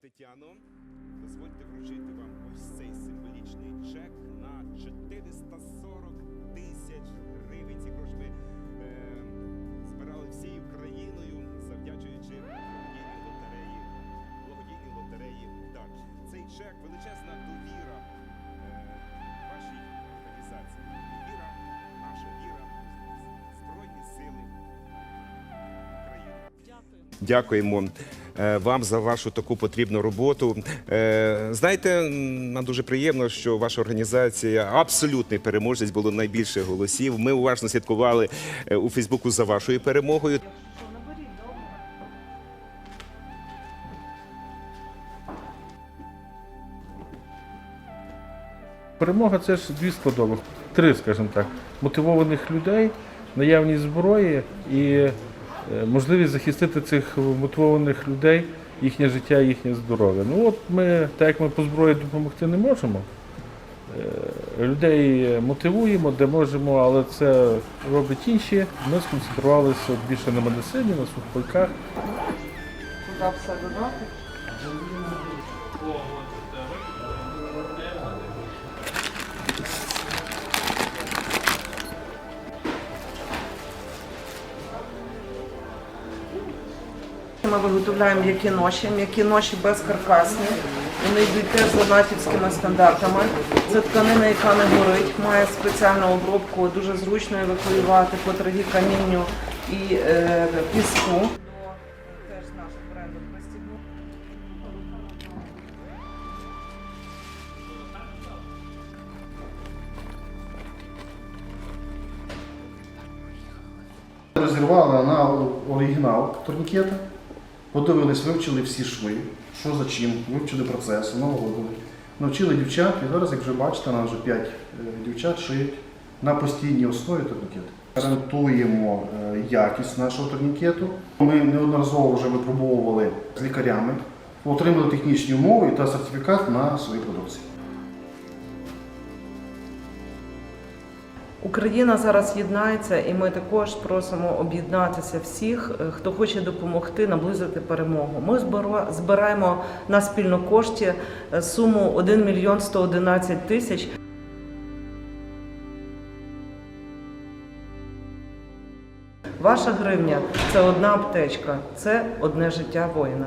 Тетяно, дозвольте вручити вам ось цей символічний чек на 440 тисяч гривень. Ці гроші ми е, збирали всією країною, завдячуючи благодійній лотереї. Благодійній лотереї «Дар». Цей чек величезна довіра е, вашій організації. Віра, наша віра, Збройні сили України. Дякуємо вам за вашу таку потрібну роботу. Е, Знаєте, нам дуже приємно, що ваша організація абсолютний переможець було найбільше голосів. Ми уважно слідкували е, у Фейсбуку за вашою перемогою. Перемога це ж дві складових, три, скажімо так, мотивованих людей, наявність зброї і е, можливість захистити цих мотивованих людей, їхнє життя, їхнє здоров'я. Ну от ми, так як ми по зброї допомогти не можемо, е, людей мотивуємо, де можемо, але це роблять інші. Ми сконцентрувалися більше на медицині, на сухпайках. Куди все додати? Ми виготовляємо м'які ноші. М'які ноші безкаркасні. Вони йдуть теж за натівськими стандартами. Це тканина, яка не горить, має спеціальну обробку, дуже зручно евакуювати по траві, камінню і е, піску. Розірвали на оригінал турнікета, подивились, вивчили всі шви, що за чим, вивчили процес, налагодили. Навчили дівчат, і зараз, як вже бачите, нам вже 5 дівчат шиють на постійній основі турнікет. Гарантуємо е, якість нашого турнікету. Ми неодноразово вже випробовували з лікарями, отримали технічні умови та сертифікат на свої продукції. Україна зараз єднається, і ми також просимо об'єднатися всіх, е, хто хоче допомогти наблизити перемогу. Ми збира- збираємо на спільну кошті е, суму 1 мільйон 111 тисяч. Ваша гривня це одна аптечка, це одне життя воїна.